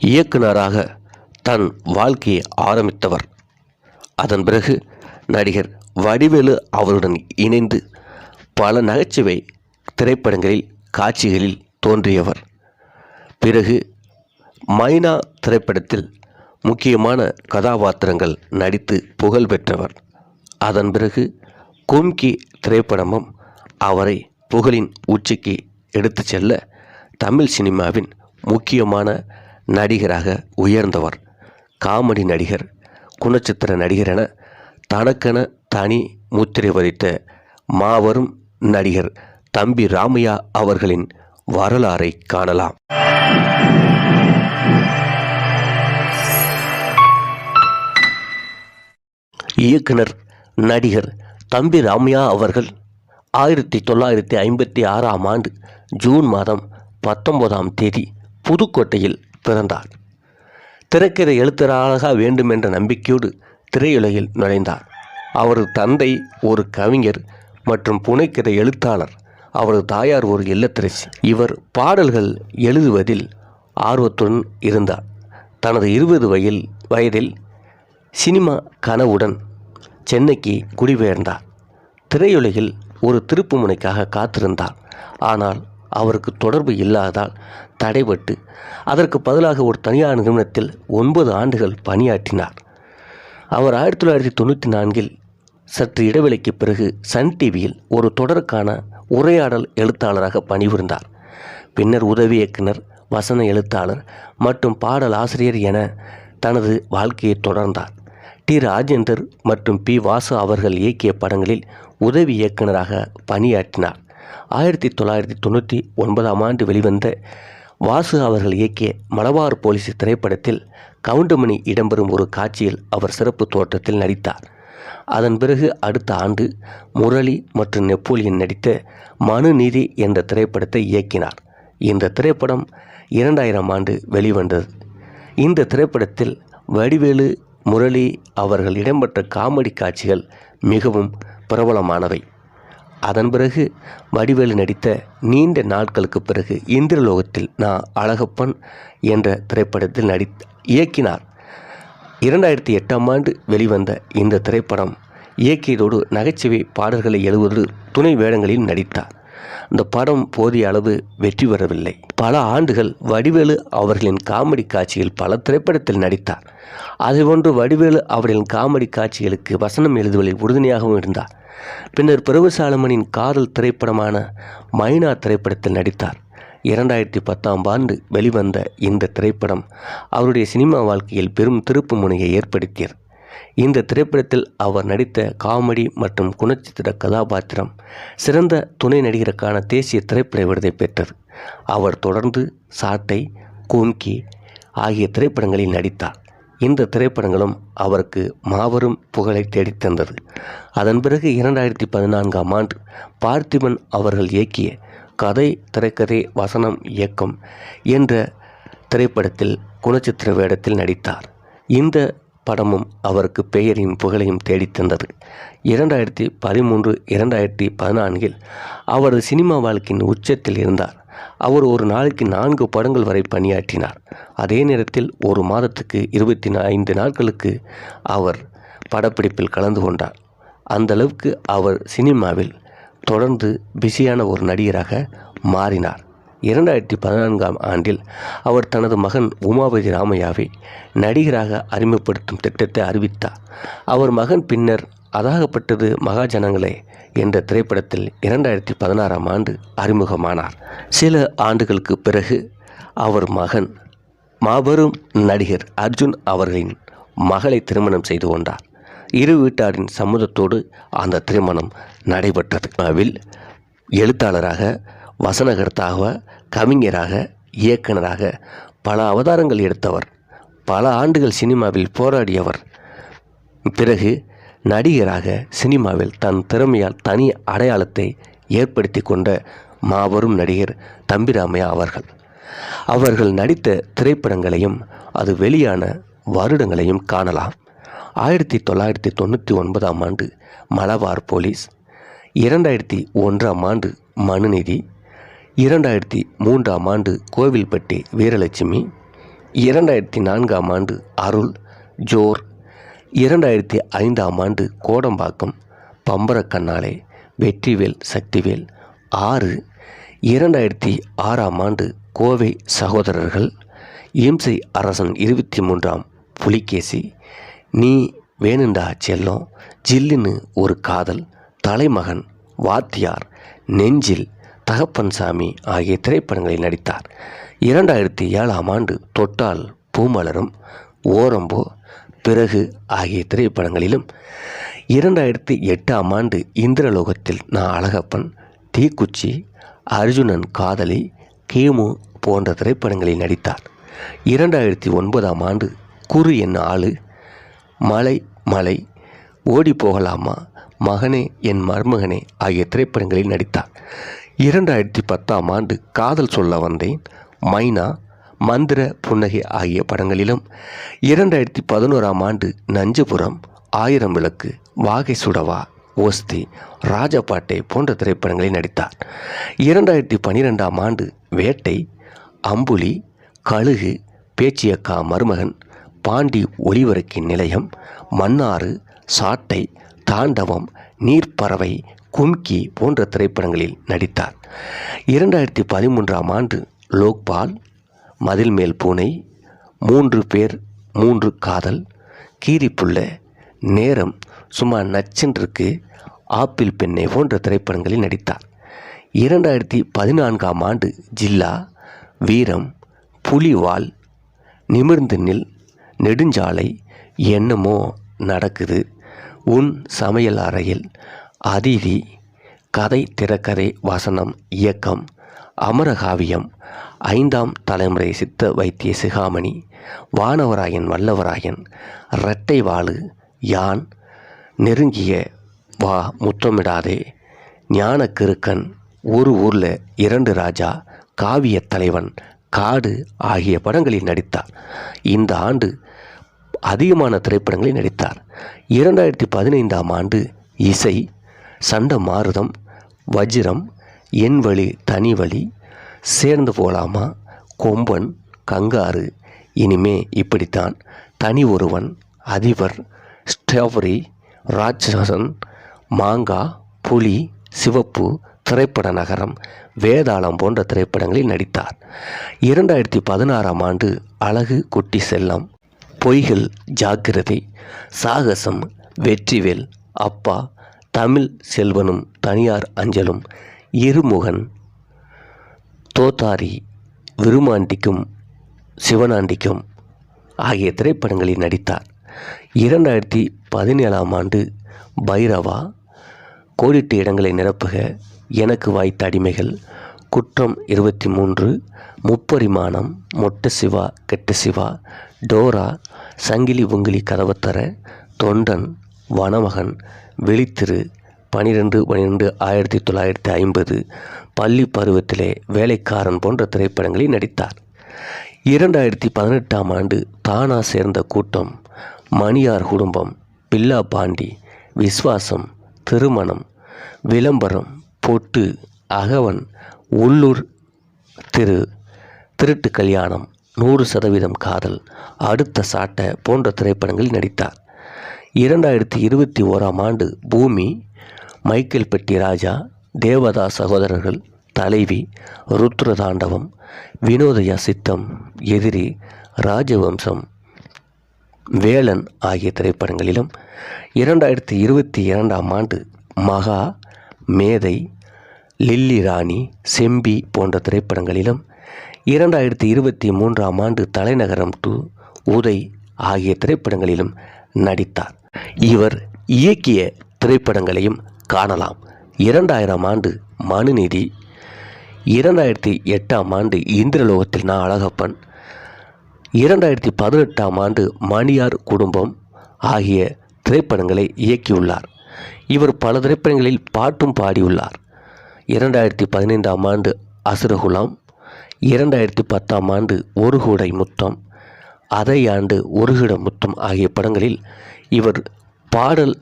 இயக்குனராக தன் வாழ்க்கையை ஆரம்பித்தவர். அதன் பிறகு நடிகர் வடிவேலு அவருடன் இணைந்து பல நகைச்சுவை திரைப்படங்களில் காட்சிகளில் தோன்றியவர். பிறகு மைனா திரைப்படத்தில் முக்கியமான கதாபாத்திரங்கள் நடித்து புகழ் பெற்றவர். அதன் பிறகு கும்கி திரைப்படமும் அவரை புகழின் உச்சிக்கு எடுத்துச் செல்ல தமிழ் சினிமாவின் முக்கியமான நடிகராக உயர்ந்தவர். காமெடி நடிகர் குணச்சித்திர நடிகர் என தனக்கென தனி முத்திரை பதித்த மாபெரும் நடிகர் தம்பி ராமையா அவர்களின் வரலாறை காணலாம். இயக்குனர் நடிகர் தம்பி ராமையா அவர்கள் ஆயிரத்தி தொள்ளாயிரத்தி ஐம்பத்தி ஆறாம் ஆண்டு ஜூன் மாதம் பத்தொன்பதாம் தேதி புதுக்கோட்டையில் பிறந்தார் திரைக்கதை எழுத்தராக வேண்டும் என்ற நம்பிக்கையோடு திரையுலகில் நுழைந்தார் அவரது தந்தை ஒரு கவிஞர் மற்றும் புனைக்கதை எழுத்தாளர். அவரது தாயார் ஒரு இல்லத்தரசி. இவர் பாடல்கள் எழுதுவதில் ஆர்வத்துடன் இருந்தார். தனது இருபது வயல் வயதில் சினிமா கனவுடன் சென்னைக்கு குடிபெயர்ந்தார். திரையுலகில் ஒரு திருப்புமுனைக்காக காத்திருந்தார். ஆனால் அவருக்கு தொடர்பு இல்லாததால் தடைபட்டு அதற்கு பதிலாக ஒரு தனியார் நிறுவனத்தில் ஒன்பது ஆண்டுகள் பணியாற்றினார். அவர் ஆயிரத்தி தொள்ளாயிரத்தி தொண்ணூற்றி நான்கில் சற்று இடைவெளிக்கு பிறகு சன் டிவியில் ஒரு தொடருக்கான உரையாடல் எழுத்தாளராக பணிபுரிந்தார். பின்னர் உதவி இயக்குனர் வசன எழுத்தாளர் மற்றும் பாடல் ஆசிரியர் என தனது வாழ்க்கையை தொடர்ந்தார். டி ராஜேந்தர் மற்றும் பி வாசு அவர்கள் இயக்கிய படங்களில் உதவி இயக்குனராக பணியாற்றினார். ஆயிரத்தி தொள்ளாயிரத்தி தொண்ணூற்றி ஒன்பதாம் ஆண்டு வெளிவந்த வாசு அவர்கள் இயக்கிய மலபார் போலீஸ் திரைப்படத்தில் கவுண்டமணி இடம்பெறும் ஒரு காட்சியில் அவர் சிறப்பு தோற்றத்தில் நடித்தார். அதன் பிறகு அடுத்த ஆண்டு முரளி மற்றும் நெப்போலியன் நடித்த மனுநீதி என்ற திரைப்படத்தை இயக்கினார். இந்த திரைப்படம் இரண்டாயிரம் ஆண்டு வெளிவந்தது. இந்த திரைப்படத்தில் வடிவேலு முரளி அவர்கள் இடம்பெற்ற காமெடி காட்சிகள் மிகவும் பிரபலமானவை. அதன் பிறகு வடிவேலு நடித்த நீண்ட நாட்களுக்கு பிறகு இந்திரலோகத்தில் நான் அழகப்பன் என்ற திரைப்படத்தில் நடி இயக்கினார். இரண்டாயிரத்தி எட்டாம் ஆண்டு வெளிவந்த இந்த திரைப்படம் இயக்கியதோடு நகைச்சுவை பாடல்களை எழுதுவது துணை வேடங்களில் நடித்தார். இந்த படம் போதிய அளவு வெற்றி பெறவில்லை. பல ஆண்டுகள் வடிவேலு அவர்களின் காமெடி காட்சியில் பல திரைப்படத்தில் நடித்தார். அதுபோன்று வடிவேலு அவர்களின் காமெடி காட்சிகளுக்கு வசனம் எழுதுவதில் உறுதுணையாகவும் இருந்தார். பின்னர் பிரபு சாலமனின் காதல் திரைப்படமான மைனா திரைப்படத்தில் நடித்தார். இரண்டாயிரத்தி பத்தாம் ஆண்டு வெளிவந்த இந்த திரைப்படம் அவருடைய சினிமா வாழ்க்கையில் பெரும் திருப்பு முனையை ஏற்படுத்தியது. இந்த திரைப்படத்தில் அவர் நடித்த காமெடி மற்றும் குணச்சித்திர கதாபாத்திரம் சிறந்த துணை நடிகருக்கான தேசிய திரைப்பட விருதை பெற்றது. அவர் தொடர்ந்து சாட்டை கோம்கி ஆகிய திரைப்படங்களில் நடித்தார். இந்த திரைப்படங்களும் அவருக்கு மாபெரும் புகழை தேடித்தந்தது. அதன் பிறகு இரண்டாயிரத்தி பதினான்காம் ஆண்டு பார்த்திபன் அவர்கள் இயக்கிய கதை திரைக்கதை வசனம் இயக்கம் என்ற திரைப்படத்தில் குணச்சித்திர வேடத்தில் நடித்தார். இந்த படமும் அவருக்கு பெயரையும் புகழையும் தேடித்தந்தது. இரண்டாயிரத்தி பதிமூன்று இரண்டாயிரத்தி பதினான்கில் அவரது சினிமா வாழ்க்கையின் உச்சத்தில் இருந்தார். அவர் ஒரு நாளைக்கு நான்கு படங்கள் வரை பணியாற்றினார். அதே நேரத்தில் ஒரு மாதத்துக்கு இருபத்தி ஐந்து நாட்களுக்கு அவர் படப்பிடிப்பில் கலந்து கொண்டார். அந்த அளவுக்கு அவர் சினிமாவில் தொடர்ந்து பிஸியான ஒரு நடிகராக மாறினார். இரண்டாயிரத்தி பதினான்காம் ஆண்டில் அவர் தனது மகன் உமாபதி ராமையாவை நடிகராக அறிமுகப்படுத்தும் திட்டத்தை அறிவித்தார். அவர் மகன் பின்னர் அதாகப்பட்டது மகாஜனங்களே என்ற திரைப்படத்தில் இரண்டாயிரத்தி பதினாறாம் ஆண்டு அறிமுகமானார். சில ஆண்டுகளுக்கு பிறகு அவர் மகன் மாபெரும் நடிகர் அர்ஜுன் அவர்களின் மகளை திருமணம் செய்து கொண்டார். இரு வீட்டாரின் சம்மதத்தோடு அந்த திருமணம் நடைபெற்றது. அதில் எழுத்தாளராக வசனகர்த்தாக கவிஞராக இயக்குனராக பல அவதாரங்கள் எடுத்தவர். பல ஆண்டுகள் சினிமாவில் போராடியவர். பிறகு நடிகராக சினிமாவில் தன் திறமையால் தனி அடையாளத்தை ஏற்படுத்தி கொண்ட மாபெரும் நடிகர் தம்பிராமையா அவர்கள். அவர்கள் நடித்த திரைப்படங்களையும் அது வெளியான வருடங்களையும் காணலாம். ஆயிரத்தி தொள்ளாயிரத்தி தொண்ணூற்றி ஒன்பதாம் ஆண்டு மலபார் போலீஸ் இரண்டாயிரத்தி ஒன்றாம் ஆண்டு மனுநீதி இரண்டாயிரத்தி மூன்றாம் ஆண்டு கோவில்பட்டி வீரலட்சுமி இரண்டாயிரத்தி நான்காம் ஆண்டு அருள் ஜோர் இரண்டாயிரத்தி ஐந்தாம் ஆண்டு கோடம்பாக்கம் பம்பரக்கண்ணாலே வெற்றிவேல் சக்திவேல் ஆறு. இரண்டாயிரத்தி ஆறாம் ஆண்டு கோவை சகோதரர்கள் இம்சை அரசன் இருபத்தி மூன்றாம் புலிகேசி நீ வேணுண்டா செல்லம் ஜில்லுன்னு ஒரு காதல் தலைமகன் வாத்தியார் நெஞ்சில் தகப்பன் சாமி ஆகிய திரைப்படங்களில் நடித்தார். இரண்டாயிரத்தி ஏழாம் ஆண்டு தொட்டால் பூமலரும் ஓரம்போ பிறகு ஆகிய திரைப்படங்களிலும் இரண்டாயிரத்தி எட்டாம் ஆண்டு இந்திரலோகத்தில் நான் அழகப்பன் தீக்குச்சி அர்ஜுனன் காதலி கேமு போன்ற திரைப்படங்களில் நடித்தார். இரண்டாயிரத்தி ஒன்பதாம் ஆண்டு குரு என் ஆளு மலை மலை ஓடி போகலாமா மகனே என் மருமகனே ஆகிய திரைப்படங்களில் நடித்தார். இரண்டாயிரத்தி பத்தாம் ஆண்டு காதல் சொல்ல வந்தேன் மைனா மந்திர புன்னகை ஆகிய படங்களிலும் இரண்டாயிரத்தி பதினோராம் ஆண்டு நஞ்சபுரம் ஆயிரம் விளக்கு வாகை சுடவா ஓஸ்தி ராஜபாட்டை போன்ற திரைப்படங்களில் நடித்தார். இரண்டாயிரத்தி பன்னிரெண்டாம் ஆண்டு வேட்டை அம்புலி கழுகு பேச்சியக்கா மருமகன் பாண்டி ஒளிவரக்கின் நிலையம் மன்னாறு சாட்டை தாண்டவம் நீர்ப்பறவை கும்கி போன்ற திரைப்படங்களில் நடித்தார். இரண்டாயிரத்தி பதிமூன்றாம் ஆண்டு லோக்பால் மதில் மேல் பூனை மூன்று பேர் மூன்று காதல் கீரிப்புள்ள நேரம் சும்மா நச்சென்றிருக்கு ஆப்பிள் பெண்ணை போன்ற திரைப்படங்களில் நடித்தார். இரண்டாயிரத்தி பதினான்காம் ஆண்டு ஜில்லா வீரம் புலிவால் நிமிர்ந்து நில் நெடுஞ்சாலை என்னமோ நடக்குது. உன் சமையல் அறையில் அதிதி கதை திரைக்கதை வசனம் இயக்கம் அமரகாவியம் ஐந்தாம் தலைமுறை சித்த வைத்திய சிகாமணி வானவராயன் வல்லவராயன் இரட்டை வாழு யான் நெருங்கிய வா முத்தமிடாதே ஞானக்கிருக்கன் ஒரு ஊரில் இரண்டு ராஜா காவிய தலைவன் காடு ஆகிய படங்களில் நடித்தார். இந்த ஆண்டு அதிகமான திரைப்படங்களில் நடித்தார். இரண்டாயிரத்தி பதினைந்தாம் ஆண்டு இசை சண்ட மாருதம் வஜ்ரம் என் வழி தனி வழி சேர்ந்து போலாமா? கொம்பன் கங்காரு இனிமே இப்படித்தான். தனி ஒருவன் அதிபர் ஸ்ட்ராபெரி ராட்சசன் மாங்கா புலி சிவப்பு திரைப்பட நகரம் வேதாளம் போன்ற திரைப்படங்களில் நடித்தார். இரண்டாயிரத்தி பதினாறாம் ஆண்டு அழகு குட்டி செல்லம் பொய்கள் ஜாக்கிரதை சாகசம் வெற்றிவேல் அப்பா தமிழ் செல்வனும் தனியார் அஞ்சலும் இருமுகன் தோத்தாரி விருமாண்டிக்கும் சிவனாண்டிக்கும் ஆகிய திரைப்படங்களில் நடித்தார். இரண்டாயிரத்தி பதினேழாம் ஆண்டு பைரவா கோடிட்டு இடங்களை நிரப்புக எனக்கு வாய்த்த அடிமைகள் குற்றம் இருபத்தி மூன்று முப்பரிமாணம் மொட்ட சிவா கெட்ட சிவா டோரா சங்கிலி உங்கிலி கதவத்தர தொண்டன் வனமகன் வெளித்திரு பனிரெண்டு பன்னிரெண்டு ஆயிரத்தி தொள்ளாயிரத்தி ஐம்பது பள்ளி பருவத்திலே வேலைக்காரன் போன்ற திரைப்படங்களில் நடித்தார். இரண்டாயிரத்தி பதினெட்டாம் ஆண்டு தானா சேர்ந்த கூட்டம் மணியார் குடும்பம் பில்லா பாண்டி விஸ்வாசம் திருமணம் விளம்பரம் பொட்டு அகவன் உள்ளூர் திரு திருட்டு கல்யாணம் நூறு சதவீதம் காதல் அடுத்த சாட்டை போன்ற திரைப்படங்களில் நடித்தார். இரண்டாயிரத்தி இருபத்தி ஓராம் ஆண்டு பூமி மைக்கேல் பெட்டி ராஜா தேவதா சகோதரர்கள் தலைவி ருத்ர தாண்டவம் வினோதயா சித்தம் எதிரி ராஜவம்சம் வேலன் ஆகிய திரைப்படங்களிலும் இரண்டாயிரத்தி இருபத்தி இரண்டாம் ஆண்டு மகா மேதை லில்லி ராணி செம்பி போன்ற திரைப்படங்களிலும் இரண்டாயிரத்தி இருபத்தி மூன்றாம் ஆண்டு தலைநகரம் டு உதை ஆகிய திரைப்படங்களிலும் நடித்தார். இவர் இயக்கிய திரைப்படங்களையும் காணலாம். இரண்டாயிரம் ஆண்டு மனுநீதி இரண்டாயிரத்தி எட்டாம் ஆண்டு இந்திரலோகத்தில் நான் அழகப்பன். இரண்டாயிரத்தி பதினெட்டாம் ஆண்டு மணியார் குடும்பம் ஆகிய திரைப்படங்களை இயக்கியுள்ளார். இவர் பல திரைப்படங்களில் பாட்டும் பாடியுள்ளார். இரண்டாயிரத்தி பதினைந்தாம் ஆண்டு அசுரகுலாம். இரண்டாயிரத்தி பத்தாம் ஆண்டு ஒரு கூடை முத்தம். அதை ஆண்டு ஒரு கிட முத்தம் ஆகிய படங்களில் இவர் பாடல்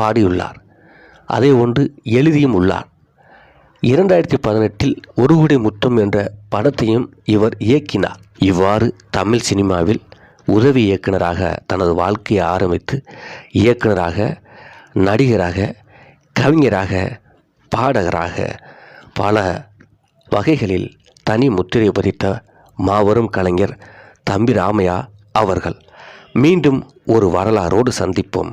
பாடியுள்ளார். அதை ஒன்று எழுதியும் உள்ளார் இரண்டாயிரத்தி பதினெட்டில் ஒரு குடி முத்தம் என்ற படத்தையும் இவர் இயக்கினார். இவ்வாறு தமிழ் சினிமாவில் உதவி இயக்குனராக தனது வாழ்க்கையை ஆரம்பித்து இயக்குனராக நடிகராக கவிஞராக பாடகராக பல வகைகளில் தனி முத்திரை பதித்த மாபெரும் கலைஞர் தம்பி ராமையா அவர்கள். மீண்டும் ஒரு வரலாறோடு சந்திப்போம்.